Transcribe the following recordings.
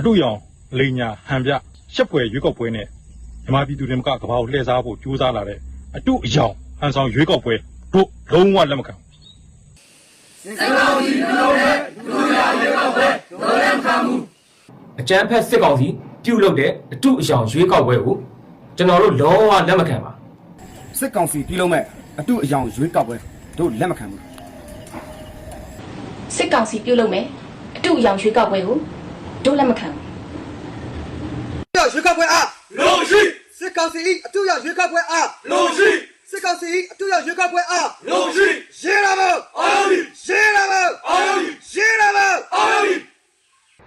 အတူရောင်လိန်ညာဟန်ပြရှက်ပွယ်ရွေးကောက်ပွဲနဲ့မြမပြည်သူတွေကကဘာကိုလှည့်စားဖို့ကြိုးစားလာတဲ့အတူအယောင်ဟန်ဆောင်ရွေးကောက်ပွဲတို့လုံးဝလက်မခံဘူးအကြမ်းဖက်စစ်ကောင်စီပြုတ်လုပ်တဲ့အတုအယောင်ရွေးကောက်ပွဲကိုကျွန်တော်တို့လုံးဝလက်မခံပါစစ်ကောင်စီပြည်လုံးမဲ့အတုအယောင်ရွေးကောက်ပွဲတို့လက်မခံဘူးစစ်ကောင်စီပြုတ်လုပ်မယ်အတူအယောင်ရွှေကောက်ပွဲကို တို့လက်မခံဘူးရရွေးကောက်ပွဲအားလုံရှိစစ်ကောင်စီ၏အတူရရွေးကောက်ပွဲအားလုံရှိစစ်ကောင်စီ၏အတူရရွေးကောက်ပွဲအားလုံရှိရေရာမောအာရုံရေရာမောအာရုံရေရာမောအာရုံ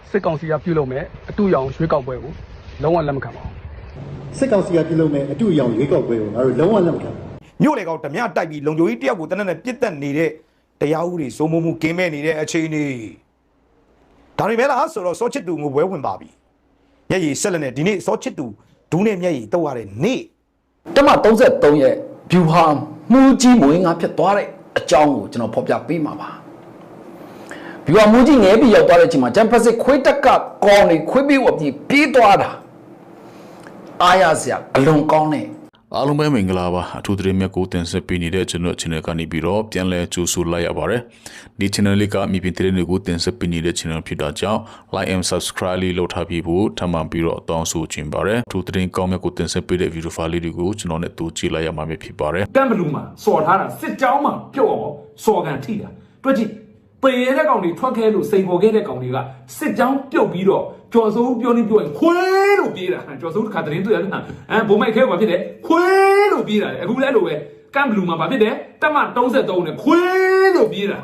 စစ်ကောင်စီကပြုလုပ်မယ်အတူရောင်ရွေးကောက်ပွဲကိုလုံးဝလက်မခံပါဘူးစစ်ကောင်စီကပြုလုပ်မယ်အတူရောင်ရွေးကောက်ပွဲကိုငါတို့လုံးဝလက်မခံဘူးမြို့လေကောင်ဓမြတိုက်ပြီးလုံခြုံရေးတယောက်ကိုတနက်နဲ့ပြစ်တက်နေတဲ့တရားဥပဒေစိုးမိုးမှုကင်းမဲ့နေတဲ့အခြေအနေ ဒါတွေပဲလားဆိုတော့စောချစ်တူငိုပွဲဝင်ပါပြီမျက်ရည်ဆက်လက်နဲ့ဒီနေ့စောချစ်တူဒူးနဲ့မျက်ရည်တော့ရတဲ့နေ့တမ33ရဲ့ view ဟာမူကြီးမွေးငါဖြစ်သွားတဲ့အကြောင်းကိုကျွန်တော်ဖော်ပြပေးမှာပါ view ဟာမူကြီးငဲပြီးရောက်သွားတဲ့အချိန်မှာဂျမ်ဖက်စစ်ခွေးတက်ကကောင်းနေခွေးပြီးဝပြီးပြေးသွားတာအားရစရာအလွန်ကောင်းတဲ့ အားလုံးပဲမင်္ဂလာပါအထူးသတင်းမြတ်ကိုတင်ဆက်ပေးနေတဲ့ကျွန်တော် channel ကနေပြီးတော့ပြန်လည်ကြိုဆိုလိုက်ရပါတယ်ဒီ channel လေးကမြေပြင်သတင်းတွေကိုတင်ဆက်ပေးနေတဲ့ channel ဖြစ်တာကြောင့် like and subscribe လေးလုပ်ထားပြီးဖို့ထပ်မံပြီးတော့အတောင်းဆိုချင်ပါတယ်အထူးသတင်းကောင်းမြတ်ကိုတင်ဆက်ပေးတဲ့ video file လေးတွေကိုကျွန်တော်နဲ့တူကြည့်လိုက်ရမှာဖြစ်ပါတယ်ကမ်ဘလူးမှာစော်ထားတာစစ်ကြောင်းမှာပြုတ်အောင်စော်ကန်ထိတာတွေ့ကြည့်ပေရတဲ့ကောင်တွေထွက်ခဲလို့စိန်ပေါ်ခဲ့တဲ့ကောင်တွေကစစ်ကြောင်းပြုတ်ပြီးတော့ ကျော်စိုးပြောနေပြောရင်ခွေးလို့ပြေးတာကျော်စိုးတစ်ခါသတင်းတွေ့ရတယ်ဟမ်ဘုံမိုက်ခဲကဖြစ်တယ်ခွေးလို့ပြေးတာလေအခုလည်းအဲ့လိုပဲကမ်ဘလူးမှာဘာဖြစ်တယ်တက်မ33နဲ့ခွေးလို့ပြေးတာ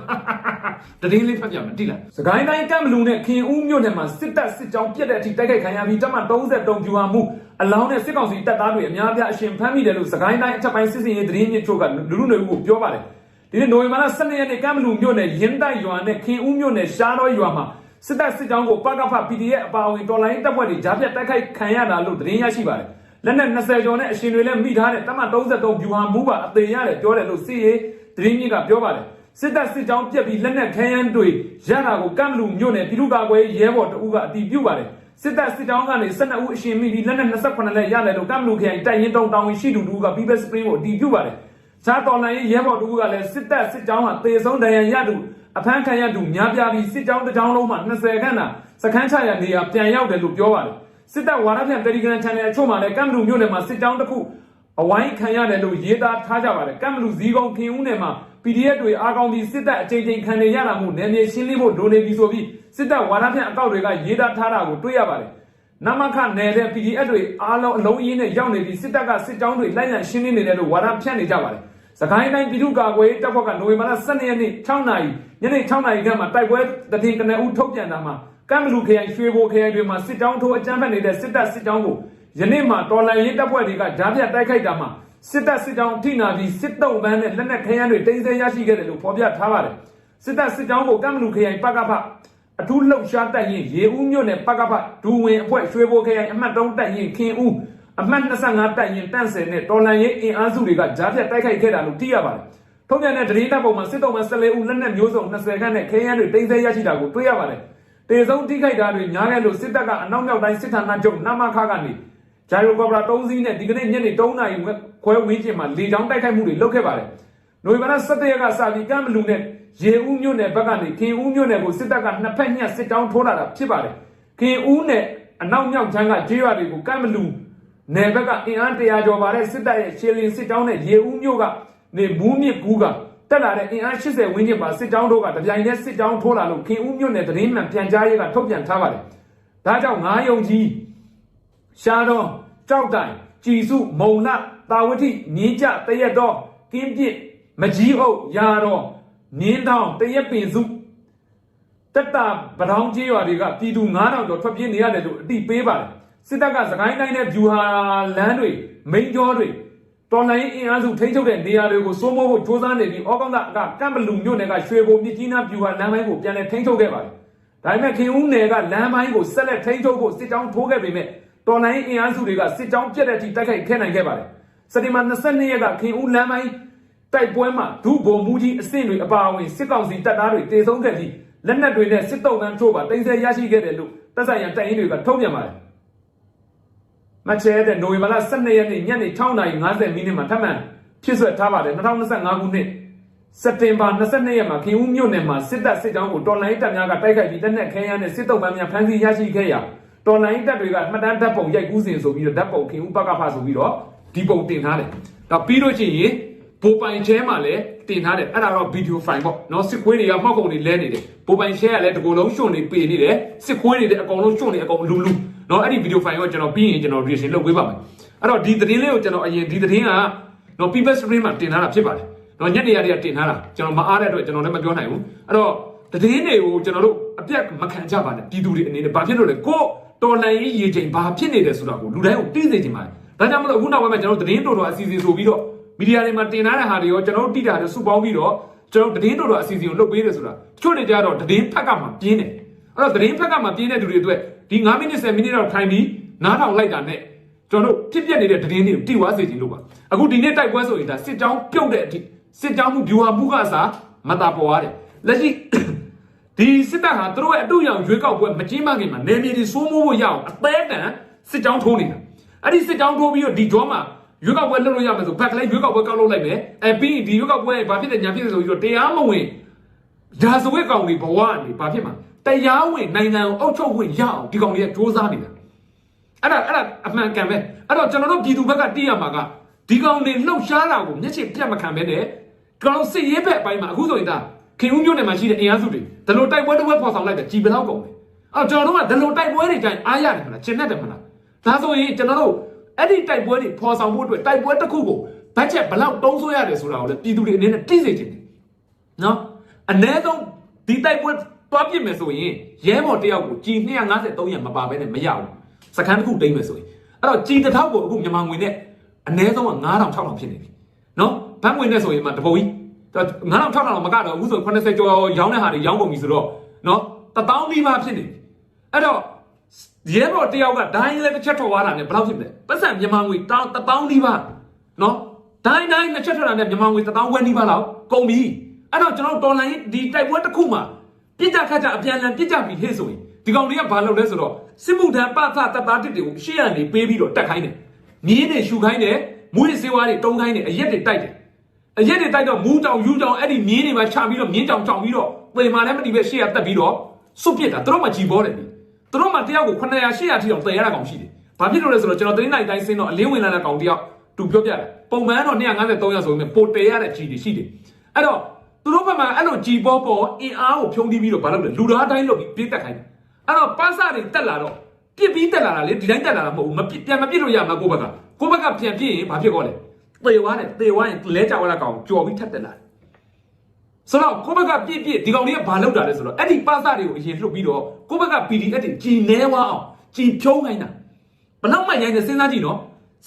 တရင်လေးဖတ်ပြမယ်တိလားစကိုင်းတိုင်းကမ်ဘလူးနဲ့ခင်ဦးမြို့နယ်မှာစစ်တပ်စစ်ကြောင်းပြက်တဲ့အထိတိုက်ခိုက်ခံရပြီးတက်မ33ပြူဟာမှုအလောင်းနဲ့စစ်ကောင်စီတပ်သားတွေအများအပြားအရှင်ဖမ်းမိတယ်လို့စကိုင်းတိုင်းအထက်ပိုင်းစစ်စင်ရေးသတင်းမြစ်ချို့ကလူလူတွေကိုပြောပါတယ်ဒီနေ့နိုဝင်ဘာလ12ရက်နေ့ကမ်ဘလူးမြို့နယ်ရင်းတိုက်ရွာနဲ့ခင်ဦးမြို့နယ်ရှားတော်ရွာမှာ စစ်တပ်စစ်ကြောင်းကိုပကဖ PDF အပါအဝင်တော်လိုင်းတပ်ဖွဲ့တွေကြားဖြတ်တိုက်ခိုက်ခံရတာလို့သတင်းရရှိပါတယ်လက်နက်20ကျော်နဲ့အရှင်တွေလည်းမိထားတဲ့တမ33ဗျူဟာမူပါအသေးရတယ်ပြောတယ်လို့စစ်ရေးသတင်းမြစ်ကပြောပါတယ်စစ်တပ်စစ်ကြောင်းပြက်ပြီးလက်နက်ခဲယမ်းတွေရတာကိုကမ်ဘလူးမြို့နယ်ပြည်သူ့ကာကွယ်ရေးရဲဘော်တအူးကအတည်ပြုပါတယ်စစ်တပ်စစ်ကြောင်းကနေ12ဦးအရှင်မိပြီးလက်နက်28လက်ရတယ်လို့ကမ်ဘလူးခရိုင်တိုက်ရင်တုံတောင်ဝင်ရှိသူတူက People Spring ကိုအတည်ပြုပါတယ်ရှားတော်လိုင်းရေးရဲဘော်တအူးကလည်းစစ်တပ်စစ်ကြောင်းဟာတေဆုံးဒဏ်ရာရသူ အဖမ်းခံရသူများပြားပြီးစစ်ကြောင်းတစ်ကြောင်းလုံးမှာ20ခန်းသာစခန်းချရနေရပြန်ရောက်တယ်လို့ပြောပါတယ်စစ်တပ်ဝါဒဖြန့် Telegram Channel အချို့မှာလည်းကမ်ဘလူးမြို့နယ်မှာစစ်ကြောင်းတစ်ခုအဝိုင်းခံရတယ်လို့ရေးသားထားကြပါတယ်ကမ်ဘလူးဇီးကုန်းခင်ဦးနယ်မှာ PDF တွေအားကောင်းပြီးစစ်တပ်အကြိမ်ကြိမ်ခံနေရတာမို့နယ်မြေရှင်းလင်းဖို့လိုနေပြီဆိုပြီးစစ်တပ်ဝါဒဖြန့်အကောက်တွေကရေးသားထားတာကိုတွေ့ရပါတယ်နမခနယ်တဲ့ PDF တွေအားလုံးအလုံးအင်းနဲ့ရောက်နေပြီးစစ်တပ်ကစစ်ကြောင်းတွေလိုက်လံရှင်းလင်းနေတယ်လို့ဝါဒဖြန့်နေကြပါတယ်စကိုင်းတိုင်းပြည်သူ့ကာကွယ်ရေးတပ်ဖွဲ့ကနိုဝင်ဘာလ12ရက်နေ့6နာရီ ညနေ6နာရီခန့်မှာတိုက်ပွဲတည်င်းကနဦးထုတ်ပြန်တာမှာကမ်ဘလူခရိုင်ရွှေဘိုခရိုင်တွေမှာစစ်ကြောင်းထိုးအကြမ်းဖက်နေတဲ့စစ်တပ်စစ်ကြောင်းကိုယနေ့မှာတော်လန်ရေးတပ်ဖွဲ့တွေကဓာတ်ပြတ်တိုက်ခိုက်တာမှာစစ်တပ်စစ်ကြောင်းထိနာပြီးစစ်တုံးပန်းနဲ့လက်နက်ခဲယမ်းတွေတင်ဆက်ရရှိခဲ့တယ်လို့ဖော်ပြထားပါတယ်စစ်တပ်စစ်ကြောင်းကိုကမ်ဘလူခရိုင်ပကဖအထူးလှုပ်ရှားတက်ရင်ရေဦးမြို့နယ်ပကဖဒူဝင်အဖွဲ့ရွှေဘိုခရိုင်အမှတ်3တက်ရင်ခင်ဦးအမှတ်25တက်ရင်တန့်စင်နဲ့တော်လန်ရေးအင်အားစုတွေကဓာတ်ပြတ်တိုက်ခိုက်ခဲ့တာလို့သိရပါတယ် ထုတ်ပြန်တဲ့ဒရေးတပ်ပုံမှာစစ်တုံးပန်း14ဦးလက်နက်မျိုးစုံ20ခန်းနဲ့ခဲယမ်းတွေတင်ဆက်ရရှိတာကိုတွေ့ရပါတယ်တေဆုံးထိခိုက်တာတွေများခဲ့လို့စစ်တပ်ကအနောက်မြောက်တိုင်းစစ်ဌာနချုပ်နမခကနေဂျာယိုကော်ပရာ3စီးနဲ့ဒီကနေ့ညနေ3နာရီခွဲဝန်းကျင်မှာလေကြောင်းတိုက်ခိုက်မှုတွေလုပ်ခဲ့ပါတယ်။နိုဝင်ဘာလ17ရက်ကစပြီးကမ်ဘလူနဲ့ရေဦးမြို့နယ်ဘက်ကနေခင်ဦးမြို့နယ်ကိုစစ်တပ်ကနှစ်ဖက်ညှက်စစ်တောင်းထိုးလာတာဖြစ်ပါတယ်။ခင်ဦးနဲ့အနောက်မြောက်ချမ်းကကျေးရွာတွေကိုကမ်ဘလူနယ်ဘက်ကအင်အားတရာကျော်ပါတဲ့စစ်တပ်ရဲ့ရှေလင်စစ်တောင်းနဲ့ရေဦးမြို့က နေမူးမြစ်ကူးကတက်လာတဲ့အင်အား80ဝန်းကျင်ပါစစ်တောင်းတို့ကတပြိုင်တည်းစစ်တောင်းထိုးလာလို့ခင်ဦးမြို့နယ်သတင်းမှန်ပြန်ကြားရေးကထုတ်ပြန်ထားပါတယ်။ဒါကြောင့်ငါးယုံကြီးရှားတော့ကြောက်တိုင်ကြည်စုမုံလတာဝတိမြင်းကြတရက်တော်ကင်းပြစ်မကြီးအုပ်ရာတော်မြင်းတောင်တရက်ပင်စုတက်တာပထောင်ကြီးရွာတွေကပြည်သူ9000ကျော်ထွက်ပြေးနေရတယ်လို့အတိပေးပါတယ်စစ်တပ်ကစကိုင်းတိုင်းနဲ့ဗျူဟာလမ်းတွေမိန်ကျော်တွေ တော်လိုင်းအင်အားစုထိန်းချုပ်တဲ့နေရာတွေကိုစိုးမိုးဖို့ကြိုးစားနေပြီးဩကောင်းတာကကမ်ဘလူမြို့နယ်ကရွှေဘုံမြစ်ကြီးနားဗျူဟာလမ်းပိုင်းကိုပြန်လည်ထိန်းချုပ်ခဲ့ပါတယ်ဒါပေမဲ့ခင်ဦးနယ်ကလမ်းပိုင်းကိုဆက်လက်ထိန်းချုပ်ဖို့စစ်ကြောင်းထိုးခဲ့ပေမဲ့တော်လိုင်းအင်အားစုတွေကစစ်ကြောင်းပြက်တဲ့အထိတိုက်ခိုက်ခဲ့နိုင်ခဲ့ပါတယ်စက်တင်ဘာ22ရက်ကခင်ဦးလမ်းပိုင်းတိုက်ပွဲမှာဒုဗိုလ်မှူးကြီးအဆင့်တွေအပါအဝင်စစ်ကောင်စီတပ်သားတွေတေဆုံးခဲ့ပြီးလက်နက်တွေနဲ့စစ်တုံးတန်းချို့ပါတင်ဆက်ရရှိခဲ့တယ်လို့တက်ဆိုင်ရန်တိုင်ရင်တွေကထုတ်ပြန်ပါတယ် မချဲတဲ့နိုဝင်ဘာလ12ရက်နေ့ညနေ6:50မိနစ်မှာထပ်မံဖြစ်ဆွဲထားပါတယ်2025ခုနှစ်စက်တင်ဘာ22ရက်မှာခင်ဦးမြို့နယ်မှာစစ်တပ်စစ်ကြောင်းကိုတော်လိုင်းတပ်များကတိုက်ခိုက်ပြီးတပ်နဲ့ခဲယမ်းနဲ့စစ်တုံးပန်းများဖမ်းဆီးရရှိခဲ့ရာတော်လိုင်းတပ်တွေကမှတ်တမ်းဓာတ်ပုံရိုက်ကူးစဉ်ဆိုပြီးတော့ဓာတ်ပုံခင်ဦးပကဖဆိုပြီးတော့ဒီပုံတင်ထားတယ်။ဒါပြီးလို့ရှိရင်ဘိုပိုင်ချဲမှာလည်းတင်ထားတယ်အဲ့ဒါတော့ဗီဒီယိုဖိုင်ပေါ့နော်စစ်ခွေးတွေကမှောက်ကုန်တွေလဲနေတယ်ဘိုပိုင်ချဲကလည်းတကူလုံးရှွန့်နေပေနေတယ်စစ်ခွေးတွေလည်းအကုန်လုံးရှွန့်နေအကုန်လူလူ နော်အဲ့ဒီဗီဒီယိုဖိုင်ကိုကျွန်တော်ပြီးရင်ကျွန်တော် reaction လုပ်ပေးပါမယ်အဲ့တော့ဒီသတင်းလေးကိုကျွန်တော်အရင်ဒီသတင်းကနော် people screen မှာတင်ထားတာဖြစ်ပါတယ်နော်ညနေရတွေကတင်ထားတာကျွန်တော်မအားတဲ့အတွက်ကျွန်တော်လည်းမပြောနိုင်ဘူးအဲ့တော့သတင်းတွေကိုကျွန်တော်တို့အပြတ်မခံကြပါနဲ့ပြည်သူတွေအနေနဲ့ဘာဖြစ်လို့လဲကိုတော်လန်ရေးရေချိန်ဘာဖြစ်နေတယ်ဆိုတာကိုလူတိုင်းကိုသိစေချင်ပါတယ်ဒါကြောင့်မလို့အခုနောက်ပိုင်းမှာကျွန်တော်တို့သတင်းတော်တော်အစီအစဉ်ဆိုပြီးတော့မီဒီယာတွေမှာတင်ထားတဲ့ဟာတွေရောကျွန်တော်တို့တိတာတွေစုပေါင်းပြီးတော့ကျွန်တော်သတင်းတော်တော်အစီအစဉ်ကိုလုပ်ပေးတယ်ဆိုတာတချို့တွေကြတော့သတင်းဖက်ကမှပြင်းတယ်အဲ့တော့သတင်းဖက်ကမှပြင်းတဲ့သူတွေအတွက် ဒီ9မိနစ်10မိနစ်တော့ထိုင်ပြီးနားထောင်လိုက်တာနဲ့ကျွန်တော်တို့ဖြစ်ပျက်နေတဲ့သတင်းတွေကိုတိဝါစေချင်လို့ပါအခုဒီနေ့တိုက်ပွဲဆိုရင်ဒါစစ်ကြောင်းပြုတ်တဲ့အထိစစ်ကြောင်းမှု view ဟာမှုကအစားမတာပေါ်ရတယ်လက်ရှိဒီစစ်တပ်ဟာသူတို့ရဲ့အတူရောင်ရွေးကောက်ပွဲမကျင်းပခင်မှာနေမြေတွေစိုးမိုးဖို့ရအောင်အသေးတန်စစ်ကြောင်းထိုးနေတာအဲ့ဒီစစ်ကြောင်းထိုးပြီးတော့ဒီဂျောမှာရွေးကောက်ပွဲလုပ်လို့ရမယ်ဆိုဘက်ကလေးရွေးကောက်ပွဲကောက်လုပ်လိုက်မယ်အဲပြီးရင်ဒီရွေးကောက်ပွဲဘာဖြစ်တယ်ညာဖြစ်တယ်ဆိုပြီးတော့တရားမဝင်ဒါစဝဲကောင်တွေဘဝနေဘာဖြစ်မှာ တရားဝင်နိုင်ငံကိုအုပ်ချုပ်ခွင့်ရအောင်ဒီကောင်တွေကစ조사နေတာအဲ့ဒါအဲ့ဒါအမှန်ကန်ပဲအဲ့တော့ကျွန်တော်တို့ပြည်သူဘက်ကတိရမှာကဒီကောင်တွေလှုပ်ရှားတာကိုမျက်ခြေပြတ်မခံပဲနဲ့ကောင်တို့စစ်ရေးဘက်အပိုင်းမှာအခုဆိုရင်ဒါခင်ဦးမျိုးနယ်မှာရှိတဲ့အင်အားစုတွေဒါလိုတိုက်ပွဲတစ်ပွဲပေါ်ဆောင်လိုက်တယ်ကြည်ဘယ်လောက်ကုန်လဲအဲ့တော့ကျွန်တော်တို့ကဒါလိုတိုက်ပွဲတွေတိုင်းအားရတယ်မလားကျင်တတ်တယ်မလားဒါဆိုရင်ကျွန်တော်တို့အဲ့ဒီတိုက်ပွဲတွေပေါ်ဆောင်ဖို့အတွက်တိုက်ပွဲတစ်ခုကိုဘတ်ဂျက်ဘယ်လောက်တုံးဆွဲရတယ်ဆိုတာကိုလည်းပြည်သူတွေအနေနဲ့သိစေချင်တယ်နော်အ ਨੇ ဆုံးဒီတိုက်ပွဲ တွားပြစ်မယ်ဆိုရင်ရဲဘော်တယောက်ကိုကြည်253ရက်မပါဘဲနဲ့မရဘူးစခန်းတစ်ခုတိမ့်မယ်ဆိုရင်အဲ့တော့ကြည်တစ်ထောက်ကိုအခုမြန်မာငွေနဲ့အ ਨੇ ဆုံးက9000 6000ဖြစ်နေပြီနော်ဘတ်ငွေနဲ့ဆိုရင်မှတပုံကြီး9000 6000တော့မကတော့အခုဆို80ကျော်ရောင်းတဲ့ဟာတွေရောင်းကုန်ပြီဆိုတော့နော်1000နီးပါးဖြစ်နေပြီအဲ့တော့ရဲဘော်တယောက်ကဒိုင်းလည်းတစ်ချက်ထော်သွားတာနဲ့ဘယ်လောက်ဖြစ်လဲပတ်စံမြန်မာငွေတောင်း1000နီးပါးနော်ဒိုင်းဒိုင်းတစ်ချက်ထော်တာနဲ့မြန်မာငွေ1000ဝက်နီးပါးလောက်ကုန်ပြီအဲ့တော့ကျွန်တော်တော်လိုင်းဒီတိုက်ပွဲတစ်ခုမှာ ပြစ်ကြခတ်ကြအပြန်အလှန်ပြစ်ကြပြီဟဲ့ဆိုရင်ဒီကောင်တွေကဘာလုပ်လဲဆိုတော့စစ်မှုထမ်းပသတပ်သားတစ်တွေကိုရှေ့ကနေပေးပြီးတော့တက်ခိုင်းတယ်မြင်းတွေရှူခိုင်းတယ်မွေးစေဝါတွေတုံးခိုင်းတယ်အရက်တွေတိုက်တယ်အရက်တွေတိုက်တော့မူးတောင်ယူတောင်အဲ့ဒီမြင်းတွေမှာချပြီးတော့မြင်းတောင်ကြောင်ပြီးတော့ပေမာလည်းမတီးပဲရှေ့ကတက်ပြီးတော့စွတ်ပစ်တာသူတို့မှကြည်ပေါ်တယ်လေသူတို့မှတယောက်ကို900 800ထိအောင်တည်ရတာကောင်ရှိတယ်ဘာဖြစ်လို့လဲဆိုတော့ကျွန်တော်တင်းနိုင်တိုင်းစင်းတော့အလင်းဝင်လာတဲ့ကောင်တယောက်သူပြောပြတယ်ပုံမှန်တော့253ရက်ဆိုရင်ပိုတည်ရတဲ့ကြီးတွေရှိတယ်အဲ့တော့ သူတို့ဘက်မှာအဲ့လိုကြည်ပေါ်ပေါ်အင်အားကိုဖြုံးပြီးပြီးတော့ဘာလုပ်လဲလူသားတိုင်းလုပ်ပြီးပြေးတက်ခိုင်းတယ်အဲ့တော့ပန်းစတွေတက်လာတော့ပြစ်ပြီးတက်လာတာလေဒီတိုင်းတက်လာတာမဟုတ်ဘူးမပြစ်ပြန်မပြစ်လို့ရမှာကိုယ့်ဘက်ကကိုယ့်ဘက်ကပြန်ပြစ်ရင်ဘာဖြစ်ကောလဲသေသွားတယ်သေသွားရင်လဲကြဝလာကောင်ကြော်ပြီးထက်တက်လာတယ်ဆိုတော့ကိုယ့်ဘက်ကပြစ်ပြစ်ဒီကောင်တွေကဘာလုပ်တာလဲဆိုတော့အဲ့ဒီပန်းစတွေကိုအရင်လှုပ်ပြီးတော့ကိုယ့်ဘက်က PDF တွေကြည်နေဝအောင်ကြည်ဖြုံးခိုင်းတာဘလောက်မှရိုင်းနေစဉ်းစားကြည့်နော်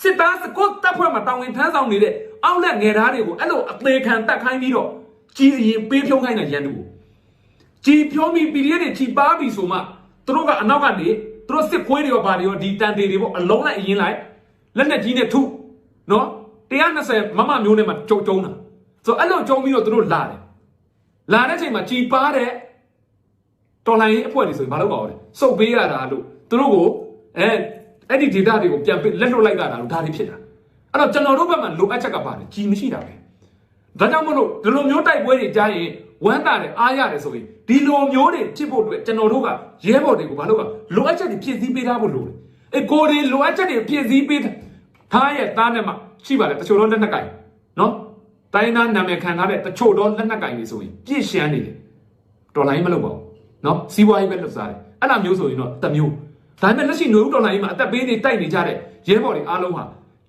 စစ်သားစကော့တပ်ဖွဲ့မှာတောင်းဝင်ထမ်းဆောင်နေတဲ့အောက်လက်ငယ်သားတွေကိုအဲ့လိုအသေးခံတက်ခိုင်းပြီးတော့ ကြည်ရင်ပေးဖြုံးခိုင်းတဲ့ရန်သူကိုကြည်ဖြုံးပြီး PDF တွေကြည်ပါပြီဆိုမှသူတို့ကအနောက်ကနေသူတို့စစ်ခွေးတွေရောဘာတွေရောဒီတန်တေတွေပေါ့အလုံးလိုက်အရင်လိုက်လက်နဲ့ကြီးနဲ့ထုနော်120မမမျိုးနဲ့မှကြုံကြုံတာဆိုအဲ့လိုကြုံပြီးတော့သူတို့လာတယ်လာတဲ့ချိန်မှာကြည်ပါတဲ့တော်လိုင်းရေးအဖွဲ့တွေဆိုရင်မလုပ်ပါဘူးလေစုပ်ပေးရတာလို့သူတို့ကိုအဲအဲ့ဒီ data တွေကိုပြန်လက်လွတ်လိုက်တာလို့ဒါတွေဖြစ်တာအဲ့တော့ကျွန်တော်တို့ဘက်မှာလိုအပ်ချက်ကပါတယ်ကြည်မရှိတာပဲ ဒါကြောင့်မလို့ဒီလိုမျိုးတိုက်ပွဲတွေကြားရင်ဝမ်းတာတယ်အားရတယ်ဆိုရင်ဒီလိုမျိုးတွေဖြစ်ဖို့အတွက်ကျွန်တော်တို့ကရဲဘော်တွေကိုဘာလို့ကလိုအပ်ချက်တွေဖြည့်ဆည်းပေးထားဖို့လိုတယ်အေးကိုတွေလိုအပ်ချက်တွေဖြည့်ဆည်းပေးထားရဲ့သားနဲ့မှရှိပါတယ်တချို့တော့လက်နက်ကင်နော်တိုင်းသားနာမည်ခံထားတဲ့တချို့တော့လက်နက်ကင်တွေဆိုရင်ပြည့်ရှမ်းနေတယ်တော်လိုင်းမလုပ်ပါဘူးနော်စီးပွားရေးပဲလုပ်စားတယ်အဲ့လိုမျိုးဆိုရင်တော့တမျိုးဒါပေမဲ့လက်ရှိຫນွေဦးတော်လိုင်းမှာအသက်ပေးနေတိုက်နေကြတဲ့ရဲဘော်တွေအားလုံးဟာ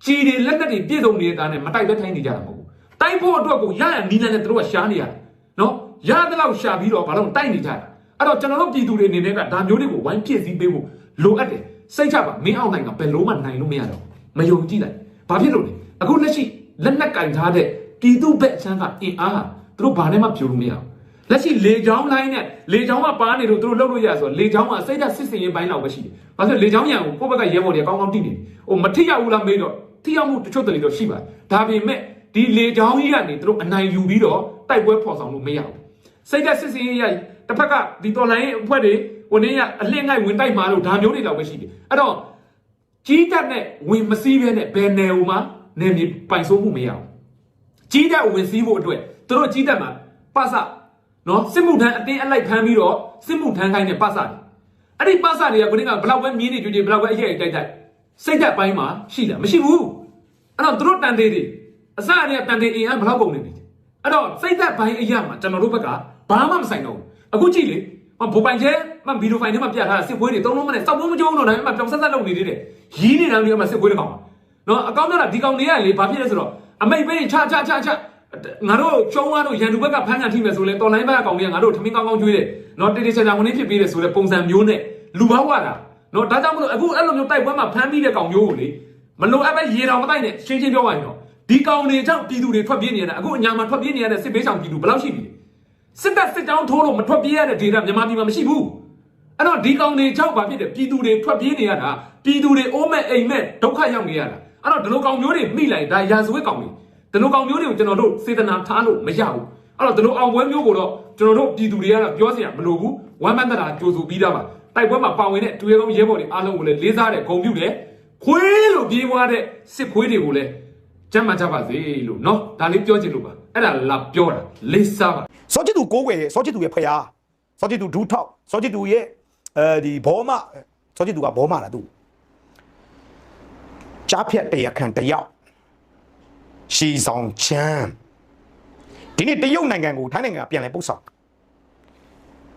ကြီးတွေလက်နက်တွေပြည့်စုံနေတဲ့သားနဲ့မတိုက်ပဲထိုင်းနေကြတာမဟုတ်ဘူး တိုက်ဖို့အတွက်ကိုရရနီးလန်းနဲ့တို့ကရှားနေရတယ်နော်ရတဲ့လောက်ရှာပြီးတော့ဘာလို့တိုက်နေကြတာအဲ့တော့ကျွန်တော်တို့ပြည်သူတွေအနေနဲ့ကဒါမျိုးတွေကိုဝိုင်းပြည့်စည်ပေးဖို့လိုအပ်တယ်စိတ်ချပါမင်းအောင်နိုင်ကဘယ်လို့မှနိုင်လို့မရတော့မယုံကြည်လိုက်ဘာဖြစ်လို့လဲအခုလက်ရှိလက်နက်ကင်ထားတဲ့ပြည်သူဘက်အချမ်းကအင်အားဟာသူတို့ဘာနဲ့မှဖြိုလို့မရဘူးလက်ရှိလေချောင်းလိုင်းနဲ့လေချောင်းကပါနေလို့သူတို့လှုပ်လို့ရဆိုတော့လေချောင်းကစိတ်ဓာတ်စစ်စင်ရေးပိုင်းလောက်ပဲရှိတယ်။ဘာလို့လဲလေချောင်းရံကိုကိုယ့်ဘက်ကရဲဘော်တွေကောင်းကောင်းတိနေတယ်။ဟိုမထိရောက်ဘူးလားမေးတော့ထိရောက်မှုတချို့တလေတော့ရှိပါတယ်။ဒါပေမဲ့ ဒီလေချောင်းကြီးကနေသူတို့အနိုင်ယူပြီးတော့တိုက်ပွဲဖော်ဆောင်လို့မရဘူး။စိတ်ဓာတ်စစ်စင်ရေးရတစ်ဖက်ကဒီတော်လိုင်းအဖွဲ့တွေဟိုနေ့ကအလင့်ငိုက်ဝင်တိုက်မှာလို့ဒါမျိုးတွေတော့ပဲရှိတယ်အဲ့တော့ကြီးတက်နဲ့ဝင်မစည်းဘဲနဲ့ဘယ်နယ်ဟိုမှာနေမြေပိုင်ဆိုးမှုမရအောင်ကြီးတက်ဝင်စည်းဖို့အတွက်သူတို့ကြီးတက်မှာပတ်စနော်စစ်မှုထမ်းအတင်းအလိုက်ဖမ်းပြီးတော့စစ်မှုထမ်းခိုင်းတဲ့ပတ်စတွေအဲ့ဒီပတ်စတွေကကိုနေ့ကဘလောက်ပဲမြင်းနေကြွကြွဘလောက်ပဲအရေးတိုက်တိုက်စိတ်သက်ပိုင်းမှာရှိတာမရှိဘူးအဲ့တော့သူတို့တန်သေးတွေ အစအရတန်သေးအင်အားဘလောက်ကုန်နေပြီအဲ့တော့စိတ်သက်ပိုင်းအရာမှာကျွန်တော်တို့ဘက်ကဘာမှမဆိုင်တော့ဘူးအခုကြည့်လေမဘိုးပိုင်ကျဲမဗီဒီယိုဖိုင်ထဲမှာပြထားတာစစ်ပွဲတွေသုံးလုံးမနဲ့စောက်ဖို့မကြုံတော့ဒါပေမဲ့ပြောင်ဆက်ဆက်လုပ်နေသေးတယ်ရီးနေတာမျိုးမှာစစ်ပွဲတွေကောင်နော်အကောင့်တော့ဒီကောင်တွေကလေဘာဖြစ်လဲဆိုတော့အမိတ်ပဲချချချချငါတို့ကျုံးသွားတို့ရန်သူဘက်ကဖမ်းခံထိမယ်ဆိုလဲတော်လိုင်းဘက်ကကောင်တွေကငါတို့ထမင်းကောင်းကောင်းကျွေးတယ်နော်တေတေချာချာဝင်နေဖြစ်ပေးတယ်ဆိုလဲပုံစံမျိုးနဲ့လူဘာဝတာနော်ဒါကြောင့်မလို့အခုအဲ့လိုမျိုးတိုက်ပွဲမှာဖမ်းပြီးတဲ့ကောင်မျိုးကိုလေမလိုအပ်ပဲရေတော်မတိုက်နဲ့ရှင်းရှင်းပြောရရင်တော့ ဒီကောင်တွေကြောင့်ပြည်သူတွေထွက်ပြေးနေရတာအခုအညာမှာထွက်ပြေးနေရတဲ့စစ်ဘေးဆောင်ပြည်သူဘယ်လောက်ရှိပြီလဲစစ်တပ်စစ်တောင်းထိုးလို့မထွက်ပြေးရတဲ့ဒေသမြန်မာပြည်မှာမရှိဘူးအဲ့တော့ဒီကောင်တွေကြောင့်ဘာဖြစ်တယ်ပြည်သူတွေထွက်ပြေးနေရတာပြည်သူတွေအိုးမဲ့အိမ်မဲ့ဒုက္ခရောက်နေရတာအဲ့တော့ဒီလိုကောင်မျိုးတွေမိလိုက်ဒါရာဇဝတ်ကောင်တွေဒီလိုကောင်မျိုးတွေကိုကျွန်တော်တို့စေတနာထားလို့မရဘူးအဲ့တော့ဒီလိုအောင်ပွဲမျိုးကိုတော့ကျွန်တော်တို့ပြည်သူတွေကတော့ပြောစရာမလိုဘူးဝမ်းမန်းတတာကြိုးစုပြီးသားပါတိုက်ပွဲမှာပါဝင်တဲ့တူရဲကောင်းရဲဘော်တွေအားလုံးကိုလည်းလေးစားတဲ့ဂုဏ်ပြုတယ်ခွေးလို့ပြေးွားတဲ့စစ်ခွေးတွေကိုလည်း ကျမ်းမာကြပါစေလို့နော်ဒါလေးပြောချင်လို့ပါအဲ့ဒါလာပြောတာလေးစားပါစောချစ်သူကိုးကွယ်စောချစ်သူရဲ့ဖခင်စောချစ်သူဒူးထောက်စောချစ်သူရဲ့အဲဒီဘောမစောချစ်သူကဘောမလားသူကြားဖြတ်တရားခံတယောက်ရှီဆောင်ချမ်းဒီနေ့တရုတ်နိုင်ငံကိုထိုင်းနိုင်ငံကပြန်လည်ပို့ဆောင်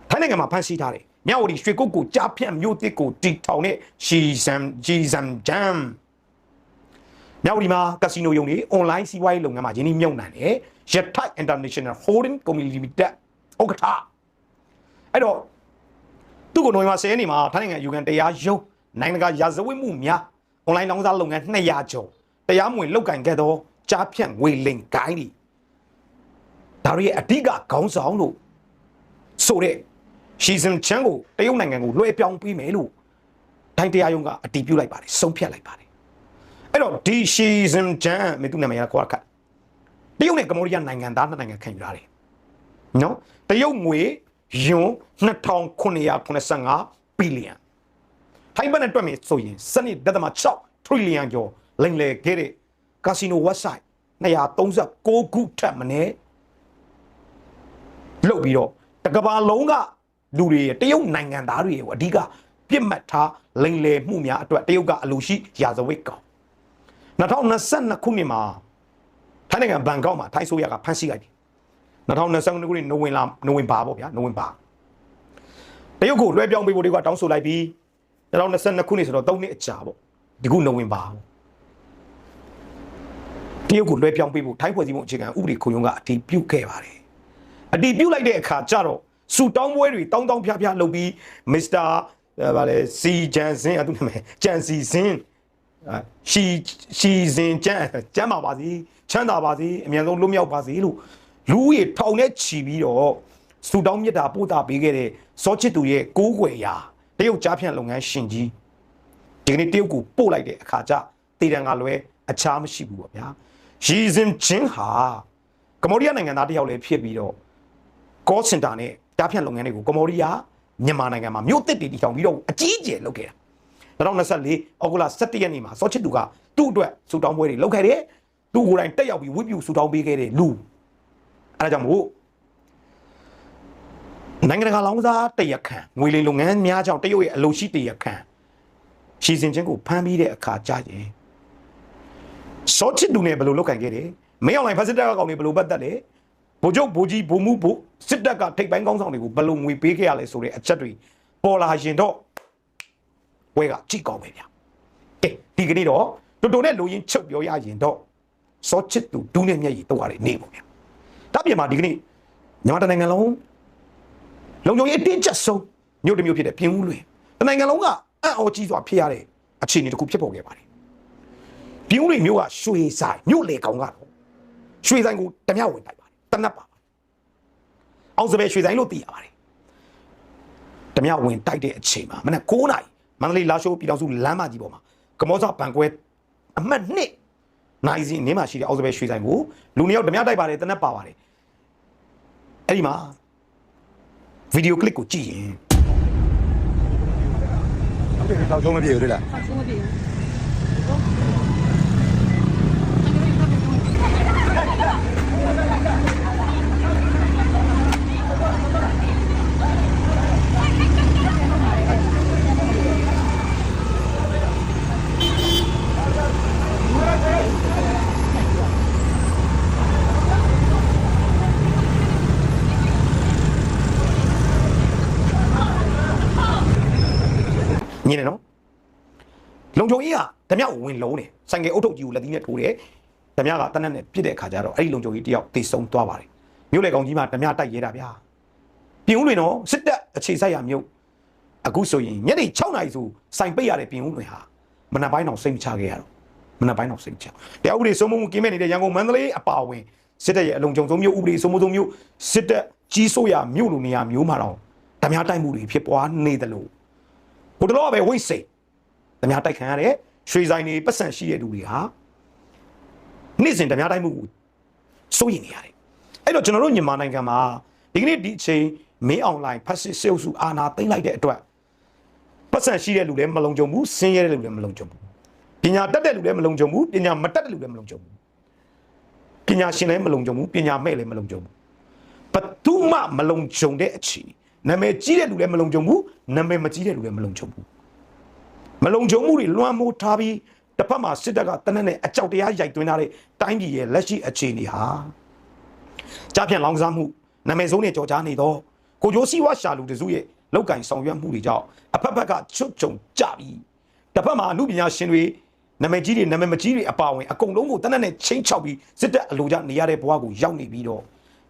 ထိုင်းနိုင်ငံမှာဖမ်းဆီးထားတယ်မြောက်ဝတီရွှေကုတ်ကိုကြားဖြတ်မြို့တစ်ကိုတီထောင်တဲ့ရှီဆမ်ဂျီဆမ်ဂျမ် မြဝတီမှာကက်စီနိုယုံတွေအွန်လိုင်းစီးပွားရေးလုပ်ငန်းမှာယင်းနှိမ့်မြုပ်နှံတယ်ရထိုက် International Holding Company Limited ဥက္ကဋ္ဌအဲ့တော့သူ့ကိုနိုဝင်ဘာ10ရက်နေ့မှာထိုင်းနိုင်ငံယူကန်တရားရုံးနိုင်ငံတကာရာဇဝတ်မှုများအွန်လိုင်းလောင်းစားလုပ်ငန်း200ကျော်တရားမဝင်လုပ်ကင်ခဲ့သောကြားဖြတ်ငွေလိမ်ကိုင်းတွေဒါတွေရဲ့အဓိကခေါင်းဆောင်လို့ဆိုတဲ့ရှီဇန်ချန်ကိုတရုတ်နိုင်ငံကိုလွှဲပြောင်းပေးမယ်လို့ထိုင်းတရားရုံးကအတည်ပြုလိုက်ပါတယ်ဆုံးဖြတ်လိုက်ပါတယ် အဲ့တော့ဒီရှီဇန်ချန်မြေသူနာမည်ကကွာခတ်တရုတ်နဲ့ကမ္ဘောဒီးယားနိုင်ငံသားနှစ်နိုင်ငံခံယူထားတယ်နော်တရုတ်ငွေယွန်2985ဘီလီယံထိုင်းဘတ်နဲ့တွက်မယ်ဆိုရင်စနစ်ဒသမ6ထရီလီယံကျော်လိမ်လည်ခဲ့တဲ့ကာစီနို website 236ခုထပ်မင်းလုတ်ပြီးတော့တကဘာလုံးကလူတွေရဲ့တရုတ်နိုင်ငံသားတွေရဲ့အဓိကပြစ်မှတ်ထားလိမ်လည်မှုများအတွက်တရုတ်ကအလိုရှိရာဇဝတ်ကောင် 2022ခုနှစ်မှာထိုင်းနိုင်ငံဘန်ကောက်မှာထိုင်းဆိုရကဖမ်းဆီးလိုက်ပြီ2022ခုနှစ်နိုဝင်လာနိုဝင်ဘာပေါ့ဗျာနိုဝင်ဘာတရုတ်ကိုလွှဲပြောင်းပေးဖို့တရုတ်ကတောင်းဆိုလိုက်ပြီး2022ခုနှစ်ဆိုတော့3နှစ်အကြာပေါ့ဒီခုနိုဝင်ဘာပေါ့တရုတ်ကိုလွှဲပြောင်းပေးဖို့ထိုင်းဖွဲ့စည်းမှုအခြေခံဥပဒေခုံရုံးကအတည်ပြုခဲ့ပါတယ်အတည်ပြုလိုက်တဲ့အခါကျတော့စူတောင်းပွဲတွေတောင်းတောင်းဖျားဖျားလုပ်ပြီးမစ္စတာဗာလေစီဂျန်စင်အတူနာမည်ဂျန်စီစင်အာ ရှီရှီစင်ကျန်းကျန်းပါပါစီချမ်းသာပါစေအမြန်ဆုံးလွတ်မြောက်ပါစေလို့လူဦးရေထောင်နဲ့ချီပြီးတော့စူတောင်းမြတ်တာပို့တာပေးခဲ့တဲ့စောချစ်သူရဲ့ကိုးကွယ်ရာတရုတ်ကြားဖြန့်လုပ်ငန်းရှင်ကြီးဒီကနေ့တရုတ်ကိုပို့လိုက်တဲ့အခါကျတေတံကလွဲအခြားမရှိဘူးပေါ့ဗျာရီဇင်ချင်းဟာကမ္ဘောဒီးယားနိုင်ငံသားတစ်ယောက်လည်းဖြစ်ပြီးတော့ call center နဲ့ကြားဖြန့်လုပ်ငန်းတွေကိုကမ္ဘောဒီးယားမြန်မာနိုင်ငံမှာမြို့တစ်တွေတည်ထောင်ပြီးတော့အကြီးအကျယ်လုပ်ခဲ့တာ 2024အောက်တိုဘာ17ရက်နေ့မှာစောချစ်သူကသူ့အတွက်စူတောင်းပွဲတွေလုပ်ခဲ့တယ်သူကိုယ်တိုင်တက်ရောက်ပြီးဝိပုစူတောင်းပေးခဲ့တဲ့လူအဲဒါကြောင့်မို့နိုင်ငံတကာလောင်းစားတရခံငွေလိမ်လုပ်ငန်းများကြောင့်တရုတ်ရဲ့အလိုရှိတရခံရှီစင်ချင်းကိုဖမ်းပြီးတဲ့အခါကြရင်စောချစ်သူနဲ့ဘယ်လိုလုပ်ကန်ခဲ့တယ်မင်းအွန်လိုင်းဖက်စစ်တပ်ကကောင်တွေဘယ်လိုပတ်သက်လဲဗိုလ်ချုပ်ဗိုလ်ကြီးဗိုလ်မှုဗိုလ်စစ်တပ်ကထိပ်ပိုင်းကောင်းဆောင်တွေကိုဘယ်လိုငွေပေးခဲ့ရလဲဆိုတဲ့အချက်တွေပေါ်လာရင်တော့ ဝဲကကြည့်ကောင်းပဲဗျာကဲဒီကနေ့တော့တူတူနဲ့လူရင်းချုပ်ပြောရရင်တော့စောချစ်သူဒူးနဲ့မျက်ရည်တော့ရတယ်နေပေါ့ဗျာဒါပြင်မှာဒီကနေ့မြန်မာတိုင်းနိုင်ငံလုံးလုံခြုံရေးအတင်းကျပ်ဆုံးမြို့တစ်မြို့ဖြစ်တဲ့ပြင်ဦးလွင်တနိုင်ငံလုံးကအံ့ဩကြီးစွာဖြစ်ရတဲ့အခြေအနေတစ်ခုဖြစ်ပေါ်ခဲ့ပါတယ်ပြင်ဦးလွင်မြို့ကရွှေဆိုင်မြို့လေကောင်ကတော့ရွှေဆိုင်ကိုတမျှဝင်တိုက်ပါတယ်တနက်ပါပါတယ်အောင်စပယ်ရွှေဆိုင်လို့သိရပါတယ်တမျှဝင်တိုက်တဲ့အချိန်မှာမနက်9နာရီ မန္တလေးလာရှိုးပြည်တော်စုလမ်းမကြီးပေါ်မှာကမောစာဘန်ကွဲအမှတ်1နိုင်စီနင်းမှာရှိတဲ့အောင်စပယ်ရွှေဆိုင်ကိုလူနှစ်ယောက်တမျှတိုက်ပါတယ်တနက်ပါပါတယ်အဲ့ဒီမှာဗီဒီယိုကလစ်ကိုကြည့်ရင်ထောက်ဆုံးမပြေဘူးလေလားည ချုံကြီးကဓမြကိုဝင်လုံးတယ်ဆိုင်ကယ်အုတ်ထုတ်ကြီးကိုလက်သီးနဲ့ထိုးတယ်ဓမြကတနက်နဲ့ပြစ်တဲ့အခါကျတော့အဲ့ဒီလုံချုံကြီးတယောက်တေဆုံးသွားပါတယ်မြို့လေကောင်ကြီးမှာဓမြတိုက်ရဲတာဗျာပြင်ဦးတွေနော်စစ်တပ်အခြေစိုက်ရမြို့အခုဆိုရင်ညနေ6နာရီဆိုစိုင်ပိတ်ရတဲ့ပြင်ဦးတွေဟာမနက်ပိုင်းတော့စိတ်မချခဲ့ရတော့မနက်ပိုင်းတော့စိတ်ချတရားဥပဒေစိုးမိုးမှုကင်းမဲ့နေတဲ့ရန်ကုန်မန္တလေးအပါအဝင်စစ်တပ်ရဲ့အလုံခြုံဆုံးမြို့ဥပဒေစိုးမိုးဆုံးမြို့စစ်တပ်ကြီးစိုးရမြို့လိုနေရာမျိုးမှာတော့ဓမြတိုက်မှုတွေဖြစ်ပွားနေတယ်လို့ဟိုတလောကပဲဝိတ်စိတ် ဓမြတိုက်ခံရတဲ့ရွှေဆိုင်တွေပတ်စံရှိတဲ့လူတွေဟာနေ့စဉ်ဓမြတိုက်မှုကိုစိုးရင်နေရတယ်အဲ့တော့ကျွန်တော်တို့မြန်မာနိုင်ငံမှာဒီကနေ့ဒီအချိန်မင်းအွန်လိုင်းဖတ်စစ်စေအုပ်စုအာဏာသိမ်းလိုက်တဲ့အတွက်ပတ်စံရှိတဲ့လူလည်းမလုံခြုံဘူးဆင်းရဲတဲ့လူလည်းမလုံခြုံဘူးပညာတတ်တဲ့လူလည်းမလုံခြုံဘူးပညာမတတ်တဲ့လူလည်းမလုံခြုံဘူးပညာရှင်လည်းမလုံခြုံဘူးပညာမဲ့လည်းမလုံခြုံဘူးဘသူမှမလုံခြုံတဲ့အခြေအနေနာမည်ကြီးတဲ့လူလည်းမလုံခြုံဘူးနာမည်မကြီးတဲ့လူလည်းမလုံခြုံဘူး မလုံခြုံမှုတွေလွှမ်းမိုးထားပြီးတစ်ဖက်မှာစစ်တပ်ကတနက်နဲ့အကြောက်တရားရိုက်သွင်းထားတဲ့တိုင်းပြည်ရဲ့လက်ရှိအခြေအနေဟာကြားပြန်လောင်စားမှုနာမည်ဆုံးနဲ့ကြော်ကြားနေတော့ကိုကျိုးစီဝါရှာလူတစုရဲ့လောက်ကင်ဆောင်ရွက်မှုတွေကြောင့်အဖက်ဖက်ကချွတ်ချုံကြပြီးတစ်ဖက်မှာအမှုပညာရှင်တွေနာမည်ကြီးတွေနာမည်မကြီးတွေအပါအဝင်အကုန်လုံးကိုတနက်နဲ့ချင်းချောက်ပြီးစစ်တပ်အလိုကြနေရတဲ့ဘဝကိုရောက်နေပြီးတော့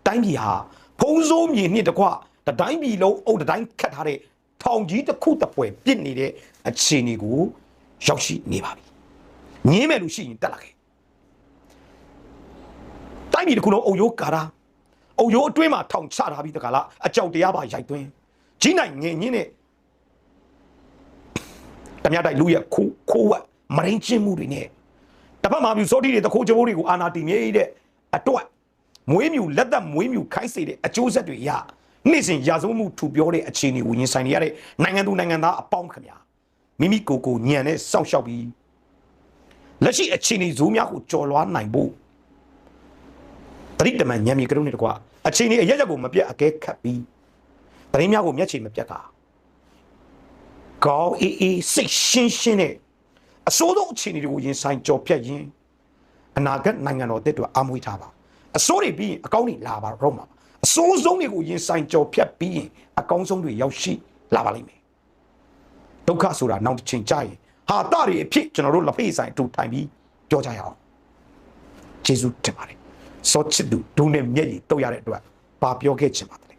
တိုင်းပြည်ဟာဖုံးစိုးမြေနှစ်တကွတတိုင်းပြည်လုံးအုပ်တတိုင်းခတ်ထားတဲ့ ထောင်ကြီးတစ်ခုတစ်ပွဲပြစ်နေတဲ့အခြေအနေကိုရောက်ရှိနေပါပြီငင်းမဲ့လူရှိရင်တက်လာခဲ့တိုင်းပြည်တစ်ခုလုံးအုပ်ရိုးကာတာအုပ်ရိုးအတွင်းမှာထောင်ချထားပြီးတကလားအကြောက်တရားပါရိုက်သွင်းကြီးနိုင်ငင်ညင်းနဲ့တမရတိုက်လူရဲ့ခိုးခိုးဝက်မရင်းချင်းမှုတွေနဲ့တပတ်မှာပြူစောတိတွေတခိုးကြိုးတွေကိုအာနာတီမြေတဲ့အတွက်မွေးမြူလက်သက်မွေးမြူခိုင်းစေတဲ့အကျိုးဆက်တွေရ နေ့စဉ်ရာဇဝတ်မှုထူပြောတဲ့အခြေအနေကိုရင်ဆိုင်နေရတဲ့နိုင်ငံသူနိုင်ငံသားအပေါင်းခင်ဗျာမိမိကိုယ်ကိုညံနဲ့စောင့်ရှောက်ပြီးလက်ရှိအခြေအနေဇိုးများကိုကြော်လွားနိုင်ဖို့တတိတမန်ညံမြေကရုံးနဲ့တကွာအခြေအနေအရက်ရက်ကိုမပြတ်အကဲခတ်ပြီးတရင်များကိုမျက်ခြေမပြတ်ကကောင်းအေးအေးစိတ်ရှင်းရှင်းနဲ့အစိုးဆုံးအခြေအနေတွေကိုရင်ဆိုင်ကြော်ဖြတ်ရင်းအနာဂတ်နိုင်ငံတော်တက်တော့အမွေထားပါအစိုးတွေပြီးရင်အကောင်းတွေလာပါတော့မှာ အစိုးဆုံးတွေကိုရင်ဆိုင်ကြော်ဖြတ်ပြီးရင်အကောင်းဆုံးတွေရောက်ရှိလာပါလိမ့်မယ်ဒုက္ခဆိုတာနောက်တစ်ချိန်ကြာရင်ဟာတတွေအဖြစ်ကျွန်တော်တို့လက်ဖေးဆိုင်အတူထိုင်ပြီးပြောကြရအောင်ယေရှုတင်ပါတယ်စောချစ်သူဒုနဲ့မျက်ရည်တုတ်ရတဲ့အတွက်ဘာပြောခဲ့ချင်ပါသလဲ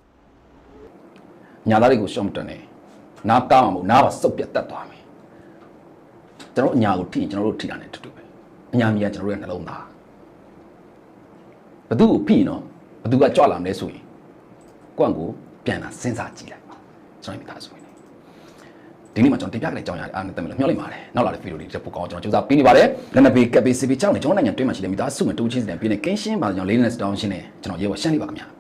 ညာသားတွေကိုရှော့မတန်နဲ့နားကောင်းအောင်မဟုတ်နားပါစုပ်ပြတ်တက်သွားမယ်ကျွန်တော်အညာကိုထိရင်ကျွန်တော်တို့ထိတာနဲ့တူတူပဲအညာမြင်ကကျွန်တော်တို့ရဲ့နှလုံးသားဘသူ့ကိုဖိနော် ဘသူကကြွလာမလဲဆိုရင်ကိုယ့်အကိုပြန်လာစဉ်းစားကြည့်လိုက်ပါကျွန်တော်မိသားစုဝင်ဒီနေ့မှာကျွန်တော်တင်ပြခဲ့တဲ့အကြောင်းအရာအားနဲ့တက်မယ်လို့မျှော်လင့်ပါတယ်နောက်လာတဲ့ဗီဒီယိုတွေတက်ပို့ကောင်းကျွန်တော်စူးစမ်းပေးနေပါတယ်လက်နက်ပေးကပ်ပေးစီပေးချောင်းနဲ့ကျွန်တော်နိုင်ငံတွင်းမှာရှိတဲ့မိသားစုဝင်တူချင်းစီတဲ့ပြည်နယ်ကင်းရှင်းပါကျွန်တော်လေးနဲ့စတောင်းရှင်းနေကျွန်တော်ရေဝရှမ်းလေးပါခင်ဗျာ